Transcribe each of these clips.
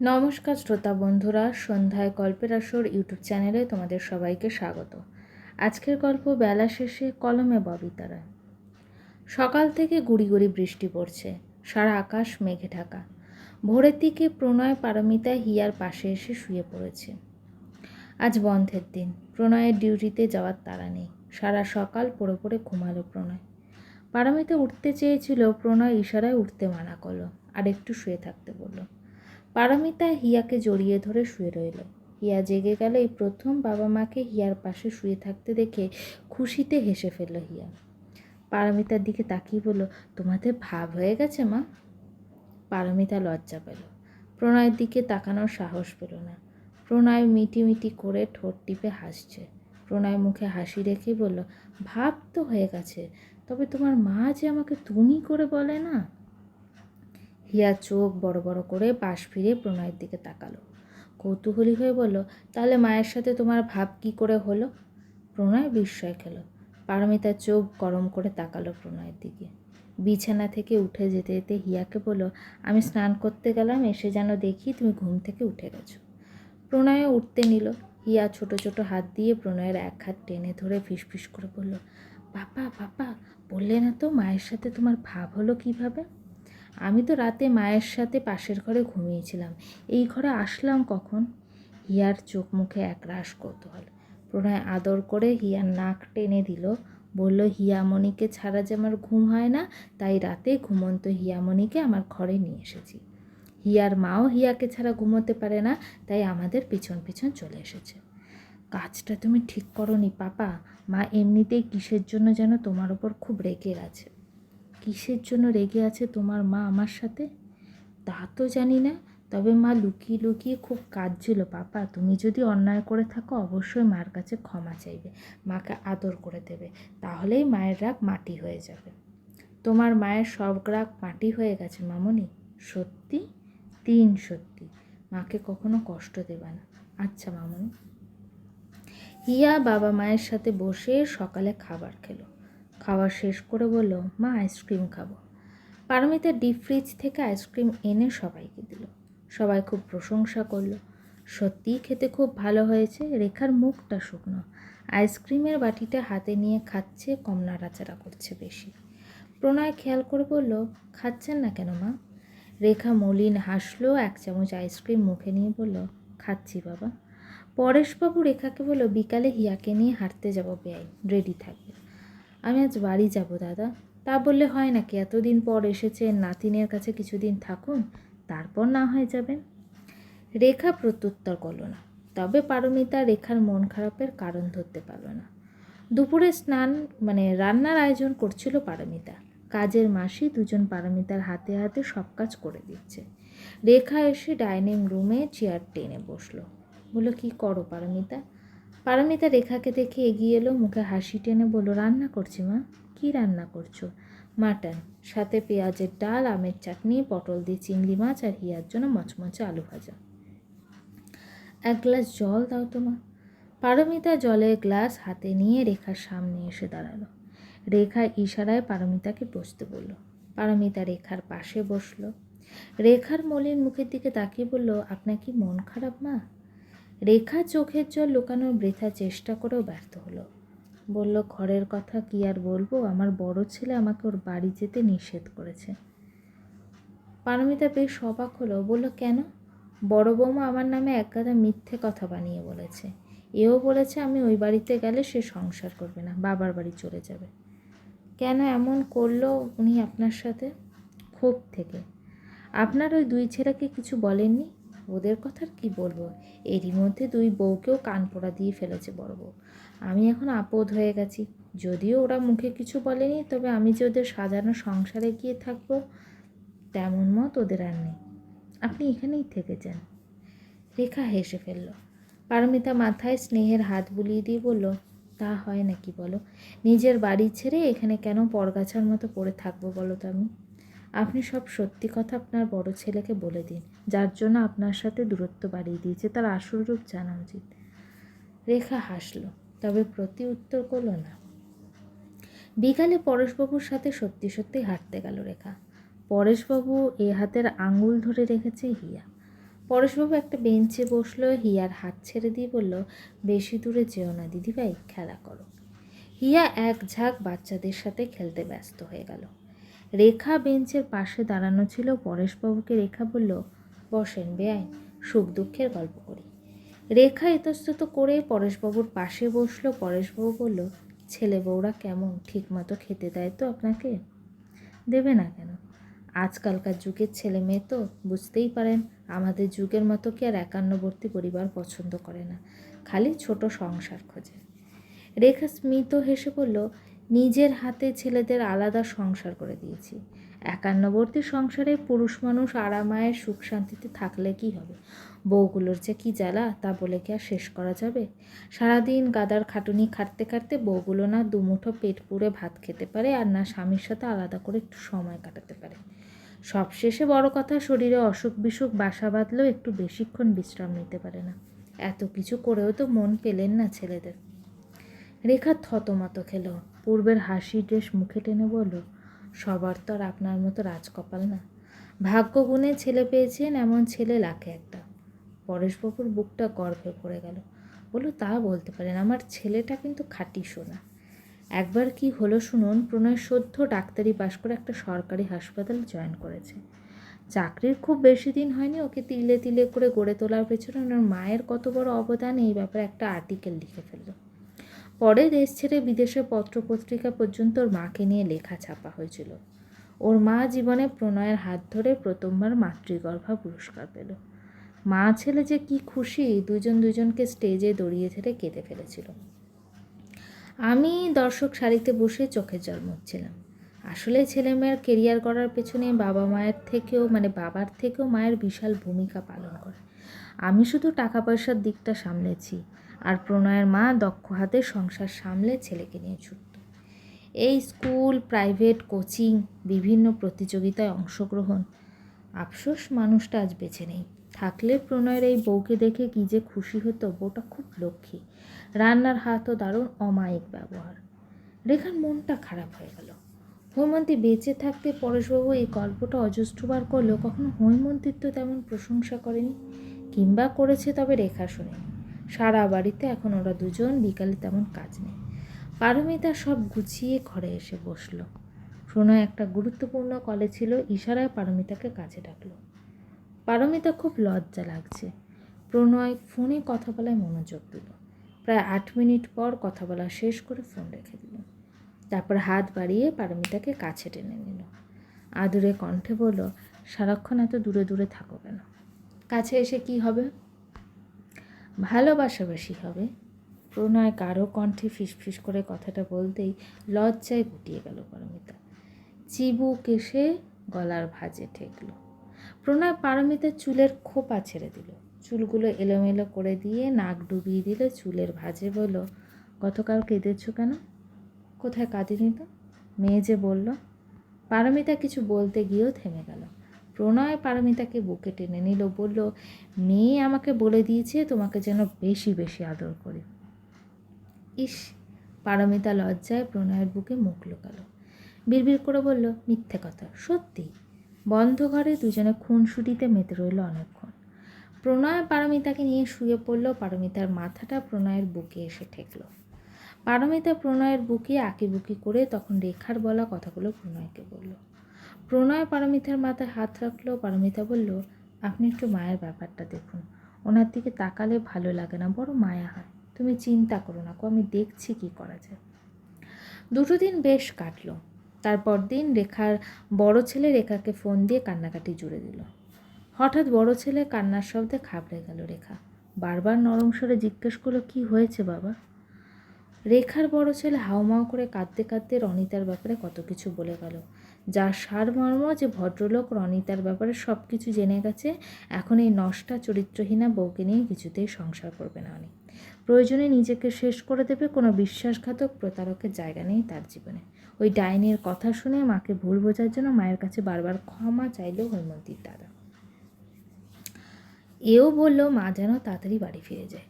নমস্কার শ্রোতা বন্ধুরা, সন্ধ্যায় গল্পের আসর ইউটিউব চ্যানেলে তোমাদের সবাইকে স্বাগত। আজকের গল্প বেলা শেষে কলমে ববিতারা। সকাল থেকে গুড়ি গুড়ি বৃষ্টি পড়ছে, সারা আকাশ মেঘে ঢাকা। ভোরের দিকে প্রণয়, পারমিতা হিয়ার পাশে এসে শুয়ে পড়েছে। আজ বন্ধের দিন, প্রণয়ের ডিউটিতে যাওয়ার তাড়া নেই, সারা সকাল পড়ে পড়ে ঘুমালো প্রণয়। পারমিতা উঠতে চেয়েছিল, প্রণয় ইশারায় উঠতে মানা করল, আর একটু শুয়ে থাকতে বলল। পারমিতা হিয়াকে জড়িয়ে ধরে শুয়ে রইল। হিয়া জেগে গেল এই প্রথম বাবা মাকে হিয়ার পাশে শুয়ে থাকতে দেখে খুশিতে হেসে ফেলল হিয়া। পারমিতার দিকে তাকিয়ে বলল, তোমাদের ভাব হয়ে গেছে, মা? পারমিতা লজ্জা পেল। প্রণয়ের দিকে তাকানোর সাহস পেল না। প্রণয় মিটি মিটি করে ঠোঁট টিপে হাসছে। প্রণয় মুখে হাসি রেখে বলল, ভাব তো হয়ে গেছে, তবে তোমার মা যে আমাকে তুমি করে বলে না? হিয়া চোখ বড় বড় করে পাশ ফিরে প্রণয়ের দিকে তাকালো। কৌতূহলী হয়ে বলল, তাহলে মায়ের সাথে তোমার ভাব কি করে হলো? প্রণয় বিস্ময় খেলো। পারমিতার চোখ গরম করে তাকালো প্রণয়ের দিকে। বিছানা থেকে উঠে যেতে যেতে হিয়াকে বলল, আমি স্নান করতে গেলাম, এসে যেন দেখি তুমি ঘুম থেকে উঠে গেছো। প্রণয়ে উঠতে নিল। হিয়া ছোট ছোট হাত দিয়ে প্রণয়ের এক হাত টেনে ধরে ফিসফিস করে বলল, বাবা বাবা, বললে না তো মায়ের সাথে তোমার ভাব হলো কীভাবে? আমি তো রাতে মায়ের সাথে পাশের ঘরে ঘুমিয়েছিলাম। এই ঘরে আসলাম কখন? হিয়ার চোখ মুখে একরাশ কৌতূহল। প্রণয় আদর করে হিয়ার নাক টেনে দিল। বলল, হিয়ামণিকে ছাড়া যে আমার ঘুম হয় না, তাই রাতে ঘুমন্ত হিয়ামণিকে আমার ঘরে নিয়ে এসেছি। হিয়ার মাও হিয়াকে ছাড়া ঘুমোতে পারে না, তাই আমাদের পিছন পিছন চলে এসেছে। কাজটা তুমি ঠিক করনি, পাপা। মা এমনিতেই কিসের জন্য যেন তোমার ওপর খুব রেগে গেছে কিসের জন্য রেগে আছে তোমার মা আমার সাথে? তা তো জানি না। তবে মা লুকিয়ে লুকিয়ে খুব কাঁদছিল, পাপা, তুমি যদি অন্যায় করে থাকো, অবশ্যই মার কাছে ক্ষমা চাইবে। মাকে আদর করে দেবে। তাহলেই মায়ের রাগ মাটি হয়ে যাবে। তোমার মায়ের সব রাগ মাটি হয়ে গেছে মামনি? সত্যি? তিন সত্যি। মাকে কখনো কষ্ট দেবে না। আচ্ছা মামনি। হিয়া বাবা মায়ের সাথে বসে সকালে খাবার খেলো। খাওয়া শেষ করে বলল, মা, আইসক্রিম খাব। পারমিতা ডিপ ফ্রিজ থেকে আইসক্রিম এনে সবাইকে দিল। সবাই খুব প্রশংসা করল। সত্যিই খেতে খুব ভালো হয়েছে। রেখার মুখটা শুকনো। আইসক্রিমের বাটিটা হাতে নিয়ে খাচ্ছে, কম নাড়াচাড়া করছে বেশি। প্রণয় খেয়াল করে বলল, খাচ্ছেন না কেন, মা? রেখা মলিন হাসলো, এক চামচ আইসক্রিম মুখে নিয়ে বলল, খাচ্ছি বাবা। পরেশবাবু রেখাকে বলল, বিকালে হিয়াকে নিয়ে হাঁটতে যাব বেআই রেডি থাকবে আমি আজ বাড়ি যাব, দাদা। তা বললে হয় নাকি? এতদিন পর এসেছে নাতিনের কাছে কিছুদিন থাকুন, তারপর না হয়ে যাবেন? রেখা প্রত্যুত্তর করল না। তবে পারমিতা রেখার মন খারাপের কারণ ধরতে পারল না। দুপুরে স্নান মানে রান্নার আয়োজন করছিল পারমিতা। কাজের মাসি দুজন পারমিতার হাতে হাতে সব কাজ করে দিচ্ছে। রেখা এসে ডাইনিং রুমে চেয়ার টেনে বসল। বলল, কি করো পারমিতা? পারমিতা রেখাকে দেখে এগিয়ে এলো, মুখে হাসি টেনে বলল, রান্না করছি মা। কি রান্না করছ? মাটন, সাথে পেঁয়াজের ডাল, আমের চাটনি, পটল দিয়ে চিংড়ি মাছ আর হিয়ার জন্য মচমচে আলু ভাজা। এক গ্লাস জল দাও তো মা। পারমিতা জলের গ্লাস হাতে নিয়ে রেখার সামনে এসে দাঁড়াল। রেখা ইশারায় পারমিতাকে বসতে বলল। পারমিতা রেখার পাশে বসল। রেখার মলিন মুখের দিকে তাকিয়ে বলল, আপনার কি মন খারাপ মা? রেখা চোখের জল লুকানোর বৃথা চেষ্টা করেও ব্যর্থ হলো। বলল, ঘরের কথা কি আর বলব? আমার বড় ছেলে আমাকে ওর বাড়ি যেতে নিষেধ করেছে। পারমিতা বেশ অবাক হলো। বলল, কেন? বড় বৌমা আমার নামে একগাদা মিথ্যে কথা বানিয়ে বলেছে। এও বলেছে আমি ওই বাড়িতে গেলে সে সংসার করবে না, বাবার বাড়ি চলে যাবে। কেন এমন করল উনি আপনার সাথে? ক্ষোভ থেকে। আপনার ওই দুই ছেলেকে কিছু বলেননি? ওদের কথার কি বলব? এরই মধ্যে দুই বউকেও কান পোড়া দিয়ে ফেলেছে বড় বউ। আমি এখন আপদ হয়ে গেছি। যদিও ওরা মুখে কিছু বলেনি, তবে আমি যে ওদের সাজানো সংসারে গিয়ে থাকব, তেমন মত ওদের আর নেই। আপনি এখানেই থেকে যান। রেখা হেসে ফেলল। পারমিতা মাথায় স্নেহের হাত বুলিয়ে দিয়ে বলল, তা হয় নাকি বলো? নিজের বাড়ি ছেড়ে এখানে কেন পরগাছার মতো পড়ে থাকব বলো তো আমি? আপনি সব সত্যি কথা আপনার বড় ছেলেকে বলে দিন, যার জন্য আপনার সাথে দূরত্ব বাড়িয়ে দিয়েছে, তার আসল রূপ জানা উচিত। রেখা হাসলো, তবে প্রতি উত্তর করল না। বিকালে পরেশবাবুর সাথে সত্যি সত্যি হাঁটতে গেল রেখা। পরেশবাবু এ হাতের আঙুল ধরে রেখেছে হিয়া। পরেশবাবু একটা বেঞ্চে বসল, হিয়ার হাত ছেড়ে দিয়ে বলল, বেশি দূরে যেও না দিদিভাই, খেলা করো। হিয়া এক ঝাঁক বাচ্চাদের সাথে খেলতে ব্যস্ত হয়ে গেল। রেখা বেঞ্চের পাশে দাঁড়ানো ছিল পরেশবাবুকে। রেখা বলল, বসেন বেআইন, সুখ দুঃখের গল্প করি। রেখা ইতস্তত করে পরেশবাবুর পাশে বসল। পরেশবাবু বলল, ছেলে বউরা কেমন, ঠিকমতো খেতে দেয় তো আপনাকে? দেবে না কেন? আজকালকার যুগের ছেলে মেয়ে তো, বুঝতেই পারেন, আমাদের যুগের মতো কি আর একান্নবর্তী পরিবার পছন্দ করে না। খালি ছোট সংসার খোঁজে। রেখা স্মিত হেসে বলল নিজের হাতে ছেলেদের আলাদা সংসার করে দিয়েছি। একান্নবর্তী সংসারে পুরুষ মানুষ আরামায়ের সুখ শান্তিতে থাকলে কি হবে? বউগুলোর যে কি জ্বালা, তা বলে কি আর শেষ করা যাবে? সারাদিন গাদার খাটুনি খাটতে খাটতে বউগুলো না দুমুঠো পেট পুড়ে ভাত খেতে পারে আর না স্বামীর সাথে আলাদা করে একটু সময় কাটাতে পারে। সবশেষে বড় কথা, শরীরে অসুখ বিসুখ, বাসা বাঁধলেও একটু বেশিক্ষণ বিশ্রাম নিতে পারে না। এত কিছু করেও তো মন পেলেন না ছেলেদের। রেখা থতমত খেল। পূর্বের হাসি ড্রেস মুখে টেনে বলল, সবার তো আর আপনার মতো রাজকপাল না। ভাগ্য গুণে ছেলে পেয়েছেন এমন ছেলে লাখে একটা। পরেশবাবুর বুকটা গর্ভে পড়ে গেল। বলল, তা বলতে পারেন, আমার ছেলেটা কিন্তু খাঁটি সোনা। একবার কি হলো শুনুন, প্রণয় সদ্য ডাক্তারি পাশ করে একটা সরকারি হাসপাতাল জয়েন করেছে। চাকরির খুব বেশি দিন হয়নি, ওকে তিলে তিলে করে গড়ে তোলার পেছনে ওনার মায়ের কত বড় অবদান, এই ব্যাপারে একটা আর্টিকেল লিখে ফেলল। পরে দেশ ছেড়ে বিদেশে পত্রপত্রিকা পর্যন্ত ওর মাকে নিয়ে লেখা ছাপা হয়েছিল। ওর মা জীবনে প্রণয়ের হাত ধরে প্রথমবার মাতৃগর্ভা পুরস্কার পেল। মা ছেলে যে কি খুশি দুজন দুজনকে স্টেজে দড়িয়ে ধরে কেঁদে ফেলেছিল। আমি দর্শক সারিতে বসে চোখের জল মুছছিলাম। আসলে ছেলে মেয়ের কেরিয়ার করার পেছনে বাবা মায়ের থেকেও মানে বাবার থেকেও মায়ের বিশাল ভূমিকা পালন করে। আমি শুধু টাকা পয়সার দিকটা সামলেছি আর প্রণয়ের মা দক্ষ হাতে সংসার সামলে ছেলেকে নিয়ে ছুটত। এই স্কুল, প্রাইভেট, কোচিং, বিভিন্ন প্রতিযোগিতায় অংশগ্রহণ। আফসোস মানুষটা আজ বেছে নেই। থাকলে প্রণয়ের এই বউকে দেখে কী যে খুশি হতো, বউটা খুব লক্ষ্মী। রান্নার হাতও দারুণ অমায়িক ব্যবহার। রেখার মনটা খারাপ হয়ে গেল। হৈমন্তী বেঁচে থাকতে পরেশবাবু এই গল্পটা অজস্রবার করলেও কখনো হৈমন্তীর তো তেমন প্রশংসা করেনি, কিংবা করেছে তবে রেখা শুনে সারা বাড়িতে এখন ওরা দুজন, বিকালে তেমন কাজ নেই। পারমিতা সব গুছিয়ে ঘরে এসে বসল। প্রণয় একটা গুরুত্বপূর্ণ কলে ছিল, ইশারায় পারমিতাকে কাছে ডাকলো। পারমিতা খুব লজ্জা লাগছে। প্রণয় ফোনে কথা বলায় মনোযোগ দিল। প্রায় আট মিনিট পর কথা বলা শেষ করে ফোন রেখে দিল। তারপর হাত বাড়িয়ে পারমিতাকে কাছে টেনে নিল। আদুরে কণ্ঠে বলল, সারাক্ষণ এত দূরে দূরে থাকো কেন? কাছে এসে কি হবে? ভালোবাসাবাসি হবে। প্রণয় কারও কণ্ঠে ফিসফিস করে কথাটা বলতেই লজ্জায় গুটিয়ে গেল পারমিতা। চিবুক এসে গলার ভাঁজে ঠেকল। প্রণয় পারমিতার চুলের খোপা ছেড়ে দিল। চুলগুলো এলোমেলো করে দিয়ে নাক ডুবিয়ে দিলে। চুলের ভাঁজে বলল, গতকাল কেঁদেছ কেন? কোথায় কাঁদিনি তো? মেয়ে যে বলল, পারমিতা কিছু বলতে গিয়েও থেমে গেল। প্রণয় পারমিতাকে বুকে টেনে নিল, বলল, মেয়ে আমাকে বলে দিয়েছে তোমাকে যেন বেশি বেশি আদর করি। ইস, পারমিতা লজ্জায় প্রণয়ের বুকে মুখ লুকালো। বিড়বিড় করে বলল, মিথ্যে কথা, সত্যি? বন্ধ ঘরে দুজনে খুনসুটিতে মেতে রইল অনেকক্ষণ। প্রণয় পারমিতাকে নিয়ে শুয়ে পড়ল, পারমিতার মাথাটা প্রণয়ের বুকে এসে ঠেকল। পারমিতা প্রণয়ের বুকে আঁকিবুকি করে তখন রেখার বলা কথাগুলো প্রণয়কে বলল। প্রণয় পারমিতার মাথায় হাত রাখল। পারমিতা বলল, আপনি একটু মায়ের ব্যাপারটা দেখুন। ওনার দিকে তাকালে ভালো লাগে না, বড় মায়া হয়। তুমি চিন্তা করো না আমি দেখছি কি করা যায়। দুটো দিন বেশ কাটলো। তারপর দিন রেখার বড় ছেলে রেখাকে ফোন দিয়ে কান্নাকাটি জুড়ে দিল। হঠাৎ বড় ছেলে কান্নার শব্দে খাবড়ে গেল রেখা। বারবার নরম স্বরে জিজ্ঞেস করল, কি হয়েছে বাবা? রেখার বড় ছেলে হাউমাউ করে কাঁদতে কাঁদতে রনিতার ব্যাপারে কত কিছু বলে গেল। যার সারমর্ম যে ভদ্রলোক রনিতার ব্যাপারে সব কিছু জেনে গেছে, এখন এই নষ্টা চরিত্রহীনা বউকে নিয়ে কিছুতেই সংসার করবে না অনেক প্রয়োজনে নিজেকে শেষ করে দেবে কোনো বিশ্বাসঘাতক প্রতারকের জায়গা নেই তার জীবনে। ওই ডাইনের কথা শুনে মাকে ভুল বোঝার জন্য মায়ের কাছে বারবার ক্ষমা চাইল হৈমন্তীর দাদা। এও বলল, মা যেন তাড়াতাড়ি বাড়ি ফিরে যায়।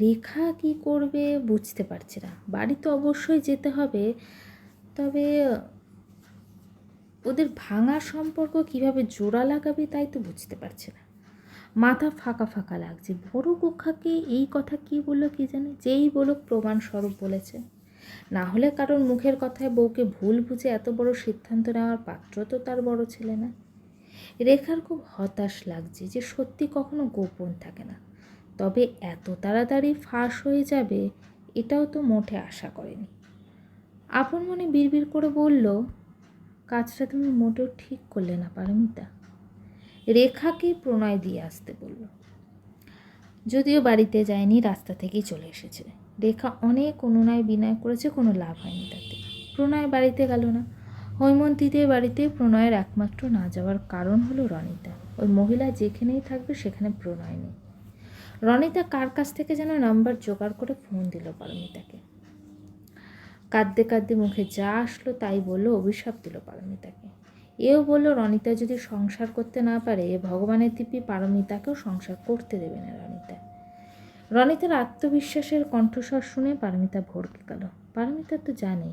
রেখা কি করবে বুঝতে পারছে না। বাড়ি তো অবশ্যই যেতে হবে, তবে ওদের ভাঙা সম্পর্ক কীভাবে জোড়া লাগাবে তাই তো বুঝতে পারছে না। মাথা ফাঁকা ফাঁকা লাগছে। বড় কক্ষাকে এই কথা কি বলল কি জানে? যেই বলুক প্রমাণস্বরূপ বলেছে। না হলে কারণ মুখের কথায় বউকে ভুল বুঝে এত বড় সিদ্ধান্ত নেওয়ার পাত্র তো তার বড় ছেলে না। রেখার খুব হতাশ লাগছে যে সত্যি কখনো গোপন থাকে না। তবে এত তাড়াতাড়ি ফাঁস হয়ে যাবে, এটাও তো মোটে আশা করেনি। আপন মনে বিড়বিড় করে বলল কাজটা তুমি মোটেও ঠিক করলে না, পারমিতা। রেখাকে প্রণয় দিয়ে আসতে বলল। যদিও বাড়িতে যায়নি, রাস্তা থেকেই চলে এসেছে। রেখা অনেক অনুনয় বিনয় করেছে, কোনো লাভ হয়নি তাতে। প্রণয় বাড়িতে গেল না। হৈমন্তীদের বাড়িতে প্রণয়ের একমাত্র না যাওয়ার কারণ হলো রনিতা। ওই মহিলা যেখানেই থাকবে, সেখানে প্রণয় নেই। রনিতা কার কাছ থেকে যেন নাম্বার জোগাড় করে ফোন দিল পারমিতাকে। কাঁদতে কাঁদতে মুখে যা আসলো তাই বলল, অভিশাপ দিল পারমিতাকে। এও বলল, রনিতা যদি সংসার করতে না পারে ভগবানের দিব্যি পারমিতাকেও সংসার করতে দেবে না রনিতা। রনিতার আত্মবিশ্বাসের কণ্ঠস্বর শুনে পারমিতা ভরকে গেল। পারমিতা তো জানে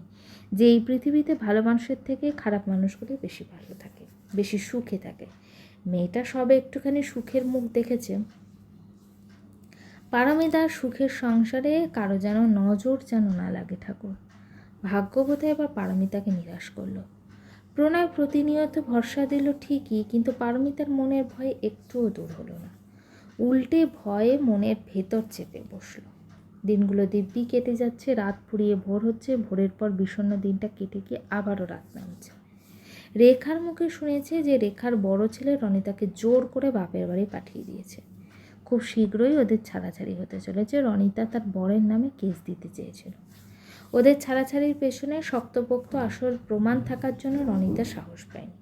যে এই পৃথিবীতে ভালো মানুষের থেকে খারাপ মানুষগুলি বেশি ভালো থাকে, বেশি সুখে থাকে। মেয়েটা সবে একটুখানি সুখের মুখ দেখেছে। পারমিতার সুখের সংসারে কারও যেন নজর যেন না লাগে ঠাকুর। ভাগ্যবোধে এবার পারমিতাকে নিরাশ করল। প্রণয় প্রতিনিয়ত ভরসা দিল ঠিকই, কিন্তু পারমিতার মনের ভয় একটুও দূর হলো না। উল্টে ভয়ে মনের ভেতর চেপে বসল। দিনগুলো দিব্যি কেটে যাচ্ছে, রাত ফুরিয়ে ভোর হচ্ছে, ভোরের পর বিষণ্ণ দিনটা কেটে গিয়ে আবারও রাত নামছে। রেখার মুখে শুনেছে যে রেখার বড় ছেলে রনিতাকে জোর করে বাপের বাড়ি পাঠিয়ে দিয়েছে। খুব শীঘ্রই ওদের ছাড়াছাড়ি হতে চলেছে। রনিতা তার বরের নামে কেস দিতে চেয়েছিল। ওদের ছাড়াছাড়ির পেছনে শক্তপোক্ত আসল প্রমাণ থাকার জন্য রনিতা সাহস পায়নি।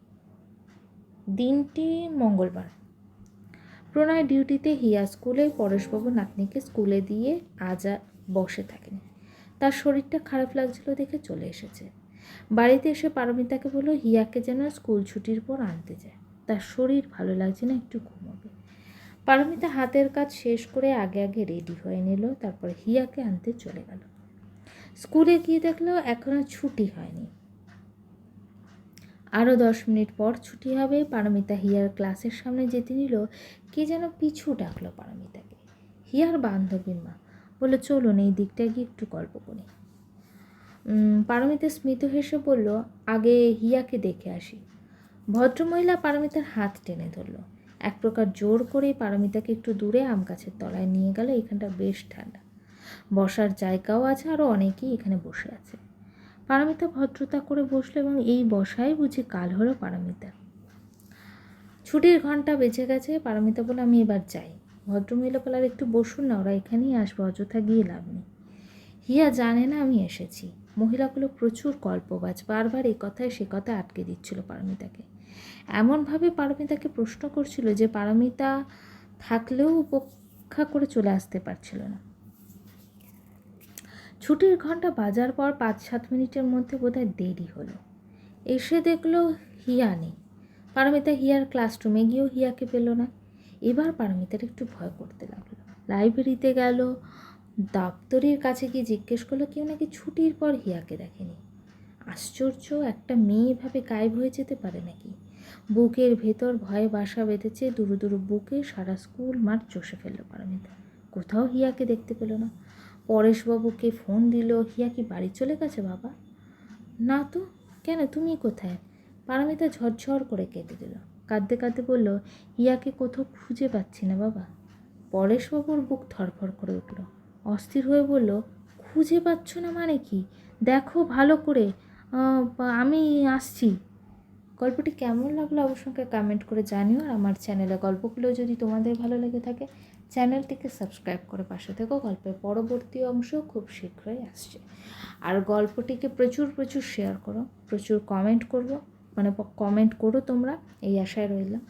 দিনটি মঙ্গলবার। প্রণয় ডিউটিতে হিয়া স্কুলে পরেশবাবু নাতনিকে স্কুলে দিয়ে আজ বসে থাকেন। তার শরীরটা খারাপ লাগছিল দেখে চলে এসেছে। বাড়িতে এসে পারমিতাকে বলল, হিয়াকে যেন স্কুল ছুটির পর আনতে যায়। তার শরীর ভালো লাগছে না, একটু ঘুমোবে। পারমিতা হাতের কাজ শেষ করে আগে আগে রেডি হয়ে নিল, তারপর হিয়াকে আনতে চলে গেল। স্কুলে গিয়ে দেখল এখনও ছুটি হয়নি। আরও দশ মিনিট পর ছুটি হবে পারমিতা হিয়ার ক্লাসের সামনে যেতে নিল, কে যেন পিছু ডাকলো পারমিতাকে। হিয়ার বান্ধবীর মা। বলল, চলুন এই দিকটা গিয়ে একটু গল্প করি। পারমিতা স্মিত হেসে বলল, আগে হিয়াকে দেখে আসি। ভদ্রমহিলা পারমিতার হাত টেনে ধরলো। এক প্রকার জোর করে পারমিতাকে একটু দূরে আম গাছের তলায় নিয়ে গেল, এখানটা বেশ ঠান্ডা। বসার জায়গাও আছে আরও অনেকেই এখানে বসে আছে। পারমিতা ভদ্রতা করে বসল এবং এই বসাই বুঝি কাল হলো পারমিতা। ছুটির ঘণ্টা বেঁচে গেছে পারমিতা বলে আমি এবার যাই। ভদ্রমহিলা বলার একটু বসুন না, ওরা এখানেই আসব, অযথা গিয়ে লাভ নেই। হিয়া জানে না আমি এসেছি। মহিলাগুলো প্রচুর কল্পবাজ, বারবার এই কথায় সে কথা আটকে দিচ্ছিল পারমিতাকে। এমনভাবে পারমিতাকে প্রশ্ন করছিল যে পারমিতা থাকলেও উপেক্ষা করে চলে আসতে পারছিল না। ছুটির ঘণ্টা বাজার পর পাঁচ সাত মিনিটের মধ্যে বোধহয় দেরি হলো। এসে দেখল হিয়া নেই। পারমিতা হিয়ার ক্লাসরুমে গিয়েও হিয়াকে পেল না। এবার পারমিতার একটু ভয় করতে লাগল। লাইব্রেরিতে গেল, দপ্তরের কাছে গিয়ে জিজ্ঞেস করল, কেউ নাকি ছুটির পর হিয়াকে দেখেনি? আশ্চর্য, একটা মেয়ে এভাবে গায়েব হয়ে যেতে পারে নাকি? বুকের ভেতর ভয়ে বাসা বেঁধেছে, দুরু দুরু বুকে সারা স্কুল মাঠ চষে ফেলল পারমিতা। কোথাও হিয়াকে দেখতে পেল না। পরেশবাবুকে ফোন দিল, হিয়া কি বাড়ি চলে গেছে বাবা? না তো, কেন? তুমি কোথায়? পারমিতা ঝরঝর করে কেটে দিল। কাঁদতে কাঁদতে বলল, হিয়াকে কোথাও খুঁজে পাচ্ছি না বাবা। পরেশবাবুর বুক থরফর করে উঠল। অস্থির হয়ে বলল, খুঁজে পাচ্ছ না মানে কি? দেখো ভালো করে আমি আসছি। গল্পটি কেমন লাগল অবশ্যই কমেন্ট করে জানিও, আর আমার চ্যানেলে গল্পগুলো যদি তোমাদের ভালো লেগে থাকে চ্যানেলটিকে সাবস্ক্রাইব করে পাশে থেকো। গল্পের পরবর্তী অংশ খুব শীঘ্রই আসছে। আর গল্পটিকে প্রচুর প্রচুর শেয়ার করো। প্রচুর কমেন্ট করব। মানে কমেন্ট করো তোমরা। এই আশায় রইলাম।